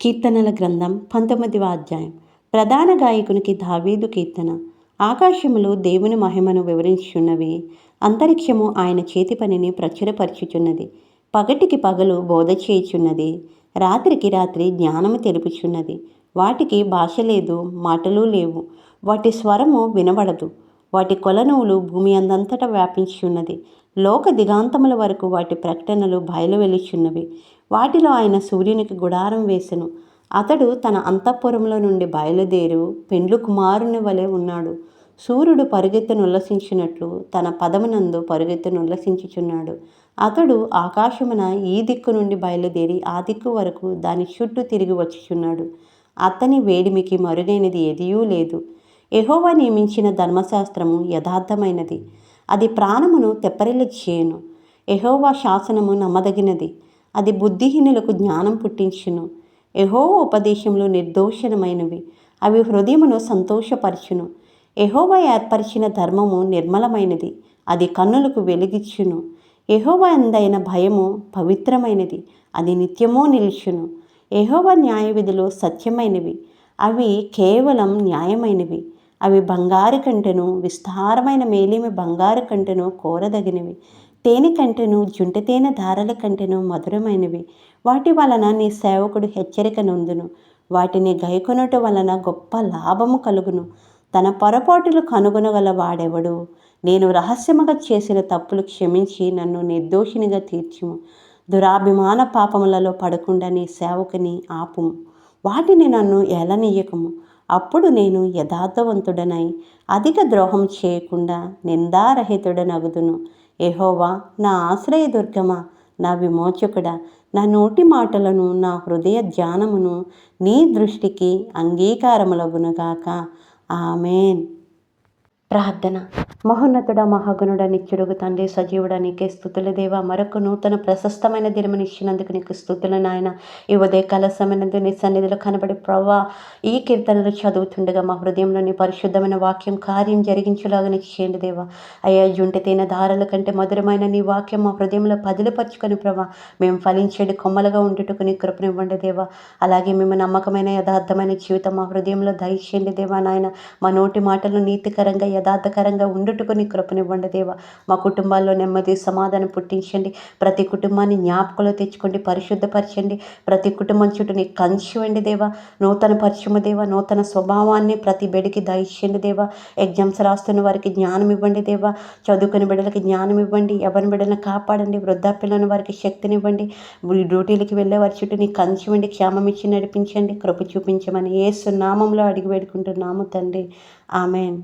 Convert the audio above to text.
కీర్తనల గ్రంథం పంతొమ్మిదవ అధ్యాయం. ప్రధాన గాయకునికి దావీదు కీర్తన. ఆకాశములు దేవుని మహిమను వివరించుచున్నవి. అంతరిక్షము ఆయన చేతి పనిని ప్రచురపరచుచున్నది. పగటికి పగలు బోధ చేయుచున్నది. రాత్రికి రాత్రి జ్ఞానము తెలుపుచున్నది. వాటికి భాష లేదు మాటలు లేవు. వాటి స్వరము వినబడదు. వాటి కొలనువులు భూమి అందంతటా వ్యాపించున్నది లోక దిగాంతముల వరకు వాటి ప్రకటనలు బయలు వెలుచున్నవి. వాటిలో ఆయన సూర్యునికి గుడారం వేసెను. అతడు తన అంతఃపురంలో నుండి బయలుదేరు పెండ్లు కుమారుని వలె ఉన్నాడు. సూర్యుడు పరుగెత్తునుల్లసించినట్లు తన పదమునందు పరుగెత్తునుల్లసించుచున్నాడు అతడు ఆకాశమున ఈ దిక్కు నుండి బయలుదేరి ఆ దిక్కు వరకు దాని చుట్టూ తిరిగి వచ్చుచున్నాడు. అతని వేడిమికి మరుగైనది ఎదియూ లేదు. ఎహోవా నియమించిన ధర్మశాస్త్రము యథార్థమైనది. అది ప్రాణమును తెప్పరిల్లి చేయను. యహోవా శాసనము నమ్మదగినది. అది బుద్ధిహీనులకు జ్ఞానం పుట్టించును. ఎహో ఉపదేశములు నిర్దోషణమైనవి. అవి హృదయమును సంతోషపరచును. ఎహోవా ఏర్పరిచిన ధర్మము నిర్మలమైనది. అది కన్నులకు వెలిగిచ్చును. ఎహోవా అందైన భయము పవిత్రమైనది. అది నిత్యమో నిలుచును. ఎహోవా న్యాయ విధులు సత్యమైనవి. అవి కేవలం న్యాయమైనవి. అవి బంగారు కంటెను విస్తారమైన మేలిమి బంగారు కంటెను కోరదగినవి. తేనె కంటెను జుంట తేనె ధారల కంటెను మధురమైనవి. వాటి వలన నీ సేవకుడు హెచ్చరిక నొందును. వాటిని గైకొనుట వలన గొప్ప లాభము కలుగును. తన పొరపాటులు కనుగొనగల వాడెవడు? నేను రహస్యముగా చేసిన తప్పులు క్షమించి నన్ను నిర్దోషినిగా తీర్చుము. దురాభిమాన పాపములలో పడకుండా నీ సేవకుని ఆపుము. వాటిని నన్ను ఎలనీయకము అప్పుడు నేను యథార్థవంతుడనై అధిక ద్రోహం చేయకుండా నిందారహితుడనగుదును. ఎహోవా నా ఆశ్రయదుర్గమా నా విమోచకుడా నా నోటి మాటలను నా హృదయ ధ్యానమును నీ దృష్టికి అంగీకారములగునుగాక. ఆమెన్. ప్రార్థన. మహోన్నతుడ మహాగుణుడ నిత్యుడుగు తండ్రి సజీవుడ నీకే స్థుతుల దేవ. మరొక నూతన ప్రశస్తమైన దినమని ఇచ్చినందుకు నీకు స్థుతులు నాయన. ఈ ఉదయ కలసమైనందు నీ సన్నిధిలో కనబడి ప్రవ్వా ఈ కీర్తనలు చదువుతుండగా మా హృదయంలోని పరిశుద్ధమైన వాక్యం కార్యం జరిగించేలాగా నీకు చేయండి దేవా. అయ్యా జుంటి తేన దారల కంటే మధురమైన నీ వాక్యం మా హృదయంలో పదిలపరుచుకొని ప్రభా మేము ఫలించేది కొమ్మలుగా ఉండుటకు నీ కృపనివ్వండి దేవా. అలాగే మేము నమ్మకమైన యథార్థమైన జీవితం మా హృదయంలో దయచేయండి దేవా నాయన. మా నోటి మాటలు నీతికరంగా యథార్థకరంగా ఉండుటకు నీ కృపనివ్వండి దేవా. మా కుటుంబాల్లో నెమ్మది సమాధానం పుట్టించండి. ప్రతి కుటుంబాన్ని జ్ఞాపకంలో తెచ్చుకోండి పరిశుద్ధపరచండి. ప్రతి కుటుంబం చుట్టూ నీ కంచివండి దేవా. నూతన పరిచయము దేవా నూతన స్వభావాన్ని ప్రతి బిడికి దయచేయండి దేవా. ఎగ్జామ్స్ రాస్తున్న వారికి జ్ఞానం ఇవ్వండి దేవా. చదువుకుని బిడ్డలకి జ్ఞానం ఇవ్వండి. ఎవరిని బిడ్డలను కాపాడండి. వృద్ధాప్యులను వారికి శక్తినివ్వండి. డ్యూటీలకి వెళ్ళే వారి చుట్టూ నీ కంచివండి క్షేమం ఇచ్చి నడిపించండి. కృప చూపించమని ఏసు నామంలో అడిగి వేడుకుంటున్నాము తండ్రి. ఆమెన్.